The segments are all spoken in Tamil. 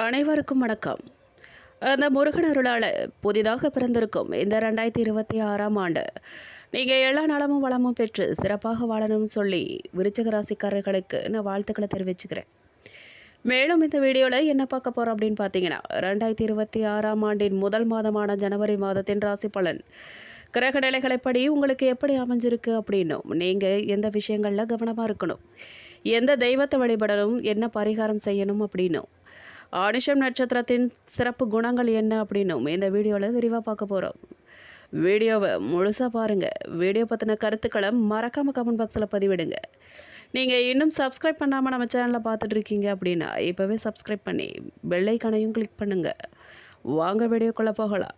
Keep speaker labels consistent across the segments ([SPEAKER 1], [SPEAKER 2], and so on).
[SPEAKER 1] அனைவருக்கும் வணக்கம். அந்த முருகன் அருளால் புதிதாக பிறந்திருக்கும் இந்த ரெண்டாயிரத்தி இருபத்தி ஆறாம் ஆண்டு. நீங்கள் எல்லா நலமும் வளமும் பெற்று சிறப்பாக வாழணும்னு சொல்லி விருச்சக ராசிக்காரர்களுக்கு நான் வாழ்த்துக்களை தெரிவிச்சுக்கிறேன். மேலும் இந்த வீடியோவில் என்ன பார்க்க போகிறோம் அப்படின்னு பார்த்தீங்கன்னா ரெண்டாயிரத்தி இருபத்தி ஆறாம் ஆண்டின் முதல் மாதமான ஜனவரி மாதத்தின் ராசி பலன். கிரக நிலைகளைப்படி உங்களுக்கு எப்படி அமைஞ்சிருக்கு அப்படின்னும் நீங்கள் எந்த விஷயங்களில் கவனமாக இருக்கணும்? எந்த தெய்வத்தை வழிபடணும்? என்ன பரிகாரம் செய்யணும் அப்படின்னும் ஆனிஷம் நட்சத்திரத்தின் சிறப்பு குணங்கள் என்ன அப்படின்னும் இந்த வீடியோவில் விரிவாக பார்க்க போகிறோம் வீடியோவை முழுசாக பாருங்கள் வீடியோ பற்றின கருத்துக்களை மறக்காமல் கமெண்ட் பாக்ஸில் பதிவிடுங்க. நீங்கள் இன்னும் சப்ஸ்கிரைப் பண்ணாமல் நம்ம சேனலில் பார்த்துட்டு இருக்கீங்க அப்படின்னா இப்போவே சப்ஸ்கிரைப் பண்ணி பெல்லைக்கனையும் கிளிக் பண்ணுங்கள் வாங்க வீடியோக்குள்ளே போகலாம்.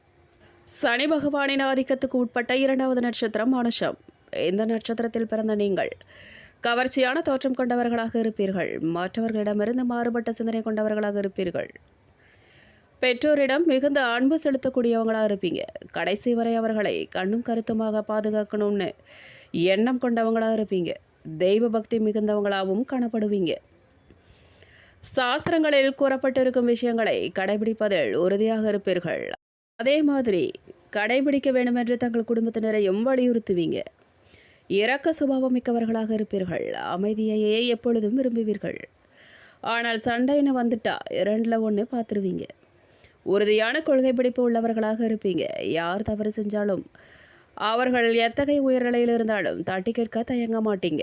[SPEAKER 1] சனி பகவானின் ஆதிக்கத்துக்கு உட்பட்ட இரண்டாவது நட்சத்திரம் அனுஷம் இந்த நட்சத்திரத்தில் பிறந்த நீங்கள். கவர்ச்சியான தோற்றம் கொண்டவர்களாக இருப்பீர்கள். மற்றவர்களிடமிருந்து மாறுபட்ட சிந்தனை கொண்டவர்களாக இருப்பீர்கள். பெற்றோரிடம் மிகுந்த அன்பு செலுத்தக்கூடியவங்களாக இருப்பீங்க. கடைசி வரை அவர்களை கண்ணும் கருத்துமாக பாதுகாக்கணும்னு எண்ணம் கொண்டவங்களாக இருப்பீங்க. தெய்வ பக்தி மிகுந்தவங்களாகவும் காணப்படுவீங்க. சாஸ்திரங்களில் கூறப்பட்டிருக்கும் விஷயங்களை கடைபிடிப்பதில் உறுதியாக இருப்பீர்கள். அதே மாதிரி கடைபிடிக்க வேண்டுமென்று தங்கள் குடும்பத்தினரையும் வலியுறுத்துவீங்க. இரக்க சுபாவம் மிக்கவர்களாக இருப்பீர்கள். அமைதியையே எப்பொழுதும் விரும்புவீர்கள். ஆனால் சண்டைன்னு வந்துட்டா இரண்டில் ஒன்று பார்த்துருவீங்க. உறுதியான கொள்கை பிடிப்பு உள்ளவர்களாக இருப்பீங்க. யார் தவறு செஞ்சாலும் அவர்கள் எத்தகைய உயர்நிலையில் இருந்தாலும் தட்டி கேட்க தயங்க மாட்டீங்க.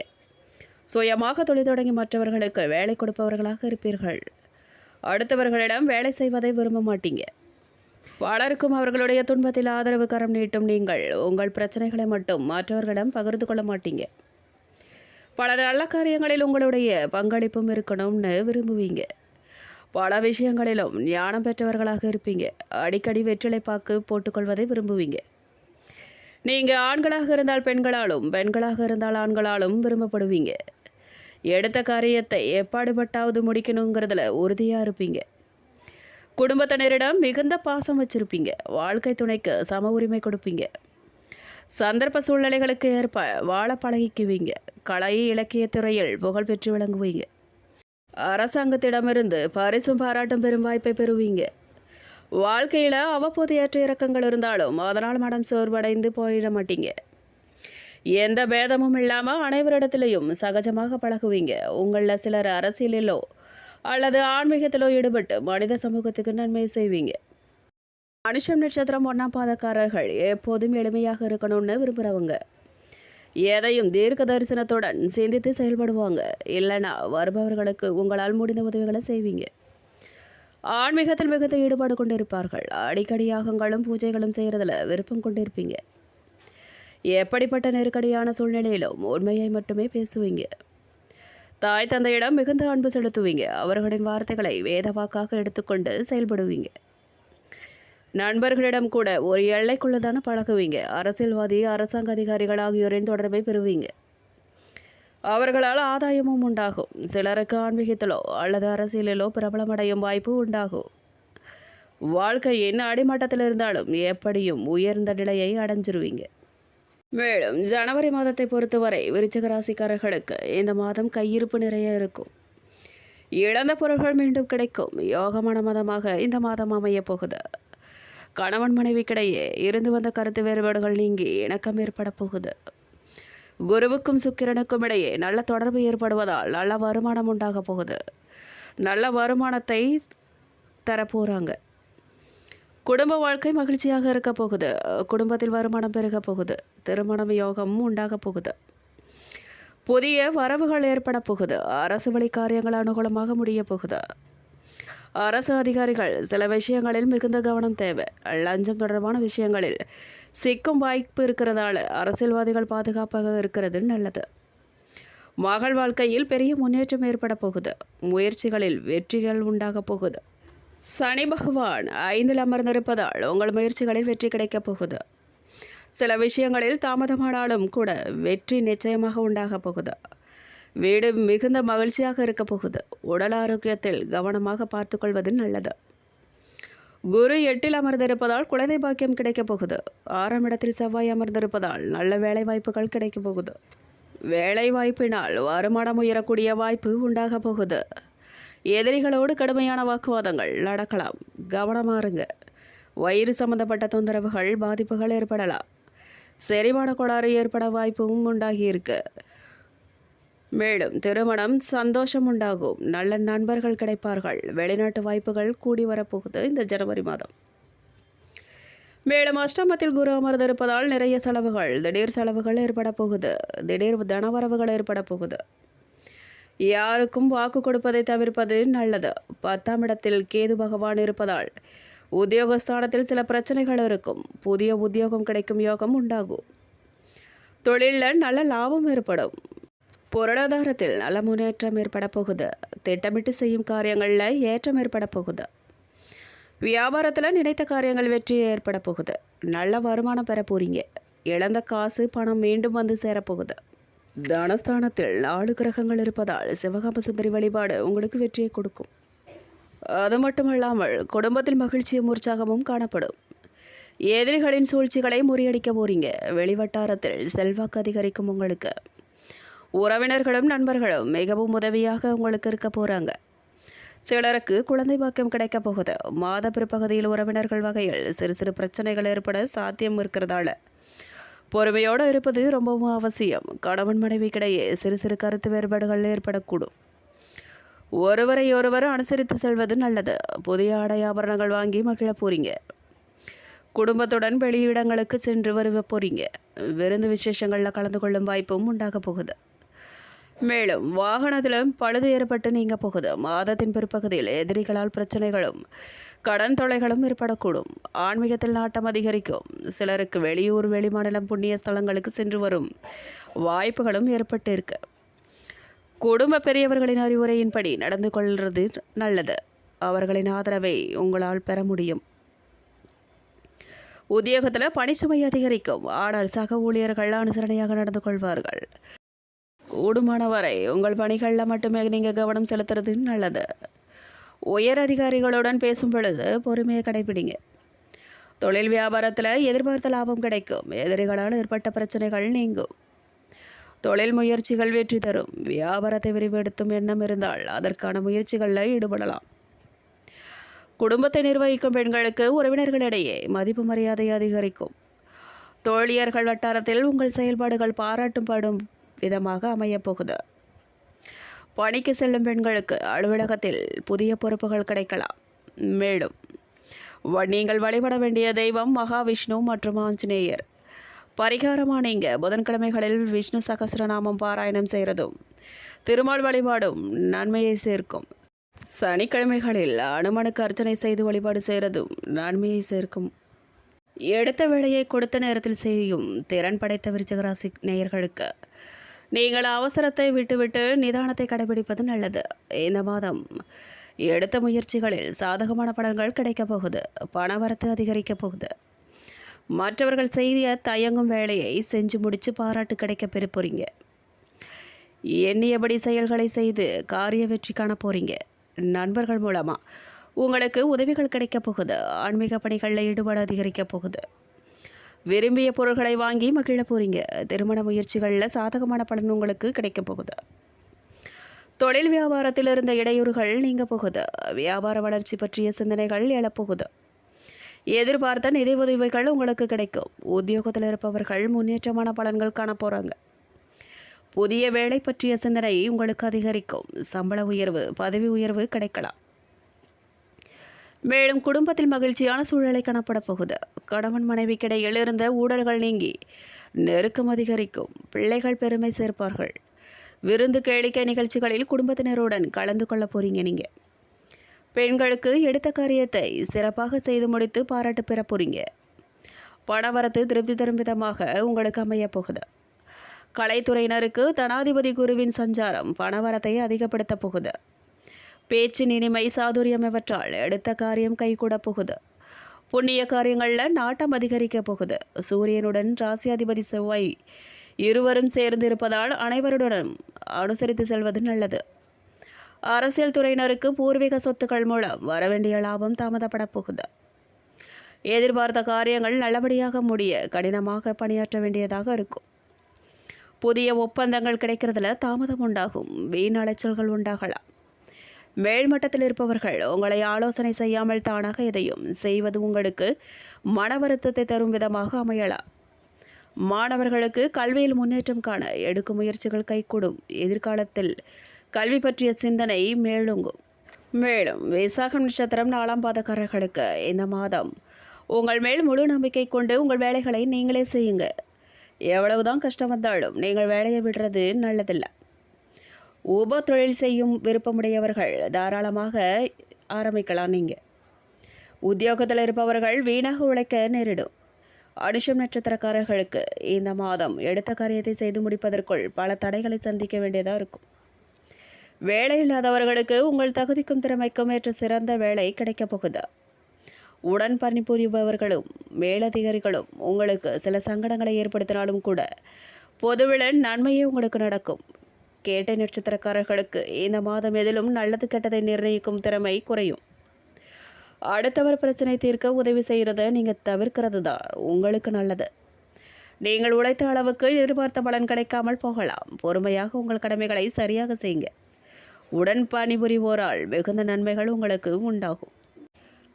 [SPEAKER 1] சுயமாக தொழில் தொடங்கி மற்றவர்களுக்கு வேலை கொடுப்பவர்களாக இருப்பீர்கள். அடுத்தவர்களிடம் வேலை செய்வதை விரும்ப மாட்டீங்க. பலருக்கும் அவர்களுடைய துன்பத்தில் ஆதரவு கரம் நீட்டும் நீங்கள். உங்கள் பிரச்சனைகளை மட்டும் மற்றவர்களிடம் பகிர்ந்து கொள்ள மாட்டீங்க. பல நல்ல காரியங்களில் உங்களுடைய பங்களிப்பும் இருக்கணும்னு விரும்புவீங்க. பல விஷயங்களிலும் ஞானம் பெற்றவர்களாக இருப்பீங்க. அடிக்கடி வெற்றிலை பாக்கு போட்டுக்கொள்வதை விரும்புவீங்க. நீங்கள் ஆண்களாக இருந்தால் பெண்களாலும் பெண்களாக இருந்தால் ஆண்களாலும் விரும்பப்படுவீங்க. எடுத்த காரியத்தை எப்பாடுபட்டாவது முடிக்கணுங்கிறதுல உறுதியாக இருப்பீங்க. குடும்பத்தினரிடம் மிகுந்த பாசம் வச்சிருப்பீங்க. வாழ்க்கை துணைக்கு சம உரிமை கொடுப்பீங்க. சந்தர்ப்ப சூழ்நிலைகளுக்கு ஏற்ப வாழ பழகிக்குவீங்க. கலை இலக்கிய துறையில் புகழ் பெற்று விளங்குவீங்க. அரசாங்கத்திடமிருந்து பரிசும் பாராட்டும் பெரும் வாய்ப்பை பெறுவீங்க. வாழ்க்கையில் அவ்வப்போது ஏற்ற இறக்கங்கள் இருந்தாலும் அதனால் மனம் சோர்வடைந்து போயிட மாட்டீங்க. எந்த பேதமும் இல்லாமல் அனைவரிடத்திலையும் சகஜமாக பழகுவீங்க. உங்களில் சிலர் அரசியலிலோ அல்லது ஆன்மீகத்திலோ ஈடுபட்டு மனித சமூகத்துக்கு நன்மை செய்வீங்க. மனுஷம் நட்சத்திரம் ஒன்றாம் பாதக்காரர்கள் எப்போதும் எளிமையாக இருக்கணும்னு விரும்புகிறவங்க எதையும் தீர்க்க தரிசனத்துடன் சிந்தித்து செயல்படுவாங்க. இல்லைனா வருபவர்களுக்கு உங்களால் முடிந்த உதவிகளை செய்வீங்க. ஆன்மீகத்தில் மிகுந்த ஈடுபாடு கொண்டிருப்பார்கள். அடிக்கடி யாகங்களும் பூஜைகளும் செய்கிறதுல விருப்பம் கொண்டிருப்பீங்க. எப்படிப்பட்ட நெருக்கடியான சூழ்நிலையிலும் உண்மையை மட்டுமே பேசுவீங்க. தாய் தந்தையிடம் மிகுந்த அன்பு செலுத்துவீங்க. அவர்களின் வார்த்தைகளை வேதவாக்காக எடுத்துக்கொண்டு செயல்படுவீங்க. நண்பர்களிடம் கூட ஒரு எல்லைக்குள்ளதான பழகுவீங்க. அரசியல்வாதி அரசாங்க அதிகாரிகள் ஆகியோரின் தொடர்பை பெறுவீங்க. அவர்களால் ஆதாயமும் உண்டாகும். சிலருக்கு ஆன்மீகத்திலோ அல்லது அரசியலிலோ பிரபலமடையும் வாய்ப்பு உண்டாகும். வாழ்க்கையின் அடிமட்டத்தில் இருந்தாலும் எப்படியும் உயர்ந்த நிலையை அடைஞ்சிருவீங்க. மேலும் ஜனவரி மாதத்தை பொறுத்தவரை விருச்சிக ராசிக்காரர்களுக்கு இந்த மாதம் கையிருப்பு நிறைய இருக்கும். இழந்த பொருள்கள் மீண்டும் கிடைக்கும். யோகமான மாதமாக இந்த மாதம் அமைய போகுது. கணவன் மனைவிக்கிடையே இருந்து வந்த கருத்து வேறுபாடுகள் நீங்கி இணக்கம் ஏற்பட போகுது. குருவுக்கும் சுக்கிரனுக்கும் இடையே நல்ல தொடர்பு ஏற்படுவதால் நல்ல வருமானம் உண்டாக போகுது. நல்ல வருமானத்தை தரப்போகிறாங்க குடும்ப வாழ்க்கை மகிழ்ச்சியாக இருக்க போகுது. குடும்பத்தில் வருமானம் பெருக போகுது. திருமணம் யோகமும் உண்டாக போகுது. புதிய வரவுகள் ஏற்பட போகுது. அரசு வழி காரியங்கள் அனுகூலமாக முடிய போகுது. அரசு அதிகாரிகள் சில விஷயங்களில் மிகுந்த கவனம் தேவை. லஞ்சம் தொடர்பான விஷயங்களில் சிக்கும் வாய்ப்பு இருக்கிறதால அரசியல்வாதிகள் பாதுகாப்பாக இருக்கிறது நல்லது. மகள் வாழ்க்கையில் பெரிய முன்னேற்றம் ஏற்பட போகுது. முயற்சிகளில் வெற்றிகள் உண்டாக போகுது. சனி பகவான் ஐந்தில் அமர்ந்திருப்பதால் உங்கள் முயற்சிகளில் வெற்றி கிடைக்கப் போகுது. சில விஷயங்களில் தாமதமானாலும் கூட வெற்றி நிச்சயமாக உண்டாக போகுது. வீடு மிகுந்த மகிழ்ச்சியாக இருக்க போகுது. உடல் ஆரோக்கியத்தில் கவனமாக பார்த்துக்கொள்வது நல்லது. குரு எட்டில் அமர்ந்திருப்பதால் குழந்தை பாக்கியம் கிடைக்கப் போகுது. ஆறாம் இடத்தில் செவ்வாய் அமர்ந்திருப்பதால் நல்ல வேலை வாய்ப்புகள் கிடைக்கப் போகுது. வேலை வாய்ப்பினால் வருமானம் உயரக்கூடிய வாய்ப்பு உண்டாக போகுது. எதிரிகளோடு கடுமையான வாக்குவாதங்கள் நடக்கலாம். கவனமாருங்க. வயிறு சம்பந்தப்பட்ட தொந்தரவுகள் பாதிப்புகள் ஏற்படலாம். செரிமான கோளாறு ஏற்பட வாய்ப்பும் உண்டாகியிருக்கு. மேலும் திருமணம் சந்தோஷம் உண்டாகும். நல்ல நண்பர்கள் கிடைப்பார்கள். வெளிநாட்டு வாய்ப்புகள் கூடி வரப்போகுது இந்த ஜனவரி மாதம். மேலும் அஷ்டமத்தில் குரு அமர்ந்திருப்பதால் நிறைய செலவுகள் திடீர் செலவுகள் ஏற்பட போகுது. திடீர் தனவரவுகள் ஏற்பட போகுது. யாருக்கும் வாக்கு கொடுப்பதை தவிர்ப்பது நல்லது. பத்தாம் இடத்தில் கேது பகவான் இருப்பதால் உத்தியோகஸ்தானத்தில் சில பிரச்சனைகள் இருக்கும். புதிய உத்தியோகம் கிடைக்கும் யோகம் உண்டாகும். தொழிலில் நல்ல லாபம் ஏற்படும். பொருளாதாரத்தில் நல்ல முன்னேற்றம் ஏற்பட போகுது. திட்டமிட்டு செய்யும் காரியங்களில் ஏற்றம் ஏற்பட போகுது. வியாபாரத்தில் நினைத்த காரியங்கள் வெற்றி ஏற்பட போகுது. நல்ல வருமானம் பெற போறீங்க. இழந்த காசு பணம் மீண்டும் வந்து சேரப்போகுது தனஸ்தானத்தில் நாலு கிரகங்கள் இருப்பதால் சிவகாம சுந்தரி வழிபாடு உங்களுக்கு வெற்றியை கொடுக்கும். அது மட்டுமல்லாமல் குடும்பத்தில் மகிழ்ச்சியும் உற்சாகமும் காணப்படும். எதிரிகளின் சூழ்ச்சிகளை முறியடிக்க போறீங்க. வெளிவட்டாரத்தில் செல்வாக்கு அதிகரிக்கும் உங்களுக்கு. உறவினர்களும் நண்பர்களும் மிகவும் உதவியாக உங்களுக்கு இருக்க போகிறாங்க சிலருக்கு குழந்தை பாக்கியம் கிடைக்க போகுது. மாத பிற்பகுதியில் உறவினர்கள் வகையில் சிறு சிறு பிரச்சனைகள் ஏற்பட சாத்தியம் இருக்கிறதால. பொறுமையோடு இருப்பது ரொம்பவும் அவசியம். கணவன் மனைவிக்கிடையே சிறு சிறு கருத்து வேறுபாடுகள் ஏற்படக்கூடும். ஒருவரை ஒருவர் அனுசரித்து செல்வது நல்லது. புதிய ஆடை ஆபரணங்கள் வாங்கி மகிழ போறீங்க. குடும்பத்துடன் வெளியிடங்களுக்கு சென்று வருவ போறீங்க. விருந்து விசேஷங்களில் கலந்து கொள்ளும் வாய்ப்பும் உண்டாக போகுது. மேலும் வாகனத்திலும் பழுது ஏற்பட்டு நீங்க போகுது. மாதத்தின் பிற்பகுதியில் எதிரிகளால் பிரச்சனைகளும் கடன் தொலைகளும் ஏற்படக்கூடும். ஆன்மீகத்தில் நாட்டம் அதிகரிக்கும். சிலருக்கு வெளியூர் வெளிமாநிலம் புண்ணிய ஸ்தலங்களுக்கு சென்று வரும் வாய்ப்புகளும் ஏற்பட்டு இருக்கு குடும்ப பெரியவர்களின் அறிவுரையின்படி நடந்து கொள்வது நல்லது. அவர்களின் ஆதரவை உங்களால் பெற முடியும். உத்தியோகத்தில் பணிச்சுமை அதிகரிக்கும். ஆனால் சக ஊழியர்கள் அனுசரணையாக நடந்து கொள்வார்கள். கூடுமான வரை உங்கள் பணிகளில் மட்டுமே நீங்கள் கவனம் செலுத்துறது நல்லது. உயர் அதிகாரிகளுடன் பேசும் பொழுது பொறுமையை கடைபிடிங்க தொழில் வியாபாரத்தில் எதிர்பார்த்த லாபம் கிடைக்கும். எதிரிகளால் ஏற்பட்ட பிரச்சனைகள் நீங்கும். தொழில் முயற்சிகள் வெற்றி தரும். வியாபாரத்தை விரிவெடுத்தும் எண்ணம் இருந்தால் அதற்கான முயற்சிகளில் ஈடுபடலாம். குடும்பத்தை நிர்வகிக்கும் பெண்களுக்கு உறவினர்களிடையே மதிப்பு மரியாதை அதிகரிக்கும். தோழியர்கள் வட்டாரத்தில் உங்கள் செயல்பாடுகள் பாராட்டும் படும் விதமாக அமையப்போகுது. பணிக்கு செல்லும் பெண்களுக்கு அலுவலகத்தில் புதிய பொறுப்புகள் கிடைக்கலாம். மேலும் வ- நீங்கள் வழிபட வேண்டிய தெய்வம் மகாவிஷ்ணு மற்றும் ஆஞ்சநேயர். பரிகாரமாக நீங்கள் புதன்கிழமைகளில் விஷ்ணு சகஸ்ரநாமம் பாராயணம் செய்கிறதும் திருமால் வழிபாடும் நன்மையை சேர்க்கும். சனிக்கிழமைகளில் அனுமனுக்கு அர்ச்சனை செய்து வழிபாடு செய்கிறதும் நன்மையை சேர்க்கும். எடுத்த வேலையை கொடுத்த நேரத்தில் செய்யும் திறன் படைத்த விருச்சகராசி நேயர்களுக்கு நீங்கள் அவசரத்தை விட்டுவிட்டு நிதானத்தை கடைபிடிப்பது நல்லது. இந்த மாதம் எடுத்த முயற்சிகளில் சாதகமான பலன்கள் கிடைக்கப் போகுது. பணவரத்து அதிகரிக்கப் போகுது. மற்றவர்கள் செய்திய தயங்கும் வேலையை செஞ்சு முடித்து பாராட்டு கிடைக்க பெற எண்ணியபடி செயல்களை செய்து காரிய வெற்றி காண போகிறீங்க நண்பர்கள் மூலமாக உங்களுக்கு உதவிகள் கிடைக்கப் போகுது. ஆன்மீக பணிகளில் ஈடுபாடு அதிகரிக்கப் போகுது. விரும்பிய பொருட்களை வாங்கி மகிழ போகிறீங்க திருமண முயற்சிகளில் சாதகமான பலன் உங்களுக்கு கிடைக்க போகுது. தொழில் வியாபாரத்தில் இருந்த இடையூறுகள் நீங்க போகுது. வியாபார வளர்ச்சி பற்றிய சிந்தனைகள் எழப்போகுது எதிர்பார்த்த நிதி உதவிகள் உங்களுக்கு கிடைக்கும். உத்தியோகத்தில் இருப்பவர்கள் முன்னேற்றமான பலன்கள் காண போகிறாங்க புதிய வேலை பற்றிய சிந்தனை உங்களுக்கு அதிகரிக்கும். சம்பள உயர்வு பதவி உயர்வு கிடைக்கலாம். மேலும் குடும்பத்தில் மகிழ்ச்சியான சூழலை காணப்பட போகுது. கணவன் மனைவிக்கிடையில் இருந்த ஊழல்கள் நீங்கி நெருக்கம் அதிகரிக்கும். பிள்ளைகள் பெருமை சேர்ப்பார்கள். விருந்து கேளிக்கை நிகழ்ச்சிகளில் குடும்பத்தினருடன் கலந்து கொள்ள போறீங்க நீங்க. பெண்களுக்கு எடுத்த காரியத்தை சிறப்பாக செய்து முடித்து பாராட்டு பெற போறீங்க. பணவரத்து திருப்தி தரும் விதமாக உங்களுக்கு அமைய போகுது. கலைத்துறையினருக்கு தனாதிபதி குருவின் சஞ்சாரம் பணவரத்தை அதிகப்படுத்த போகுது. பேச்சின் இனிமை சாதுரியம் இவற்றால் எடுத்த காரியம் கைகூட போகுது. புண்ணிய காரியங்களில் நாட்டம் அதிகரிக்க போகுது. சூரியனுடன் ராசியாதிபதி செவ்வாய் இருவரும் சேர்ந்து இருப்பதால் அனைவருடனும் அனுசரித்து செல்வது நல்லது. அரசியல் துறையினருக்கு பூர்வீக சொத்துக்கள் மூலம் வரவேண்டிய லாபம் தாமதப்பட போகுது. எதிர்பார்த்த காரியங்கள் நல்லபடியாக முடிய கடினமாக பணியாற்ற வேண்டியதாக இருக்கும். புதிய ஒப்பந்தங்கள் கிடைக்கிறதுல தாமதம் உண்டாகும். வீண் அலைச்சல்கள் உண்டாகலாம். மேல்மட்டத்தில் இருப்பவர்கள் உங்களை ஆலோசனை செய்யாமல் தானாக எதையும் செய்வது உங்களுக்கு மன வருத்தத்தை தரும் விதமாக அமையலாம். மாணவர்களுக்கு கல்வியில் முன்னேற்றம் காண எடுக்கும் முயற்சிகள் கைகூடும். எதிர்காலத்தில் கல்வி பற்றிய சிந்தனை மேலோங்கும். மேலும் விசாகம் நட்சத்திரம் நாலாம் பாதக்காரர்களுக்கு இந்த மாதம் உங்கள் மேல் முழு நம்பிக்கை கொண்டு உங்கள் வேலைகளை நீங்களே செய்யுங்க. எவ்வளவுதான் கஷ்டம் வந்தாலும் நீங்கள் வேலையை விடுறது நல்லதில்லை. உப தொழில் செய்யும் விருப்பமுடையவர்கள் தாராளமாக ஆரம்பிக்கலாம் நீங்கள் உத்தியோகத்தில் இருப்பவர்கள் வீணாக உழைக்க நேரிடும். அனுஷம் நட்சத்திரக்காரர்களுக்கு இந்த மாதம் எடுத்த காரியத்தை செய்து முடிப்பதற்குள் பல தடைகளை சந்திக்க வேண்டியதாக இருக்கும். வேலை இல்லாதவர்களுக்கு உங்கள் தகுதிக்கும் திறமைக்கும் ஏற்ற சிறந்த வேலை கிடைக்கப் போகுது. உடன் பணிபுரிபவர்களும் மேலதிகாரிகளும் உங்களுக்கு சில சங்கடங்களை ஏற்படுத்தினாலும் கூட பொதுவில் நன்மையே உங்களுக்கு நடக்கும். கேட்ட நட்சத்திரக்காரர்களுக்கு இந்த மாதம் எதிலும் நல்லது கெட்டதை நிர்ணயிக்கும் திறமை குறையும். அடுத்தவர் பிரச்சனை தீர்க்க உதவி செய்கிறத நீங்கள் தவிர்க்கிறது தான் உங்களுக்கு நல்லது. நீங்கள் உழைத்த அளவுக்கு எதிர்பார்த்த பலன் கிடைக்காமல் போகலாம். பொறுமையாக உங்கள் கடமைகளை சரியாக செய்யுங்க. உடன் பணிபுரிவோரால் மிகுந்த நன்மைகள் உங்களுக்கு உண்டாகும்.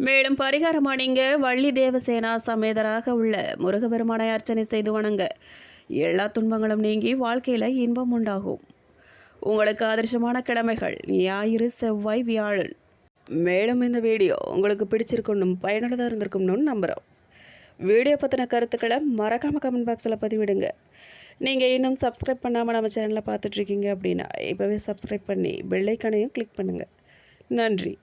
[SPEAKER 1] மேலும் பரிகாரமாக நீங்கள் வள்ளி தேவசேனா சமேதராக உள்ள முருகபெருமானை அர்ச்சனை செய்து வணங்க. எல்லா துன்பங்களும் நீங்கி வாழ்க்கையில் இன்பம் உண்டாகும். உங்களுக்கு ஆதர்சமான கிழமைகள். ஞாயிறு செவ்வாய் வியாழன். மேலும் இந்த வீடியோ உங்களுக்கு பிடிச்சிருக்கணும் பயனுள்ளதாக இருந்திருக்கும்னு நம்புகிறோம் வீடியோ பற்றின கருத்துக்களை மறக்காமல் கமெண்ட் பாக்ஸில் பதிவிடுங்க. நீங்கள் இன்னும் சப்ஸ்கிரைப் பண்ணாமல் நம்ம சேனலில் பார்த்துட்ருக்கீங்க அப்படின்னா இப்போவே சப்ஸ்கிரைப் பண்ணி பெல்லைக்கனையும் கிளிக் பண்ணுங்கள் நன்றி.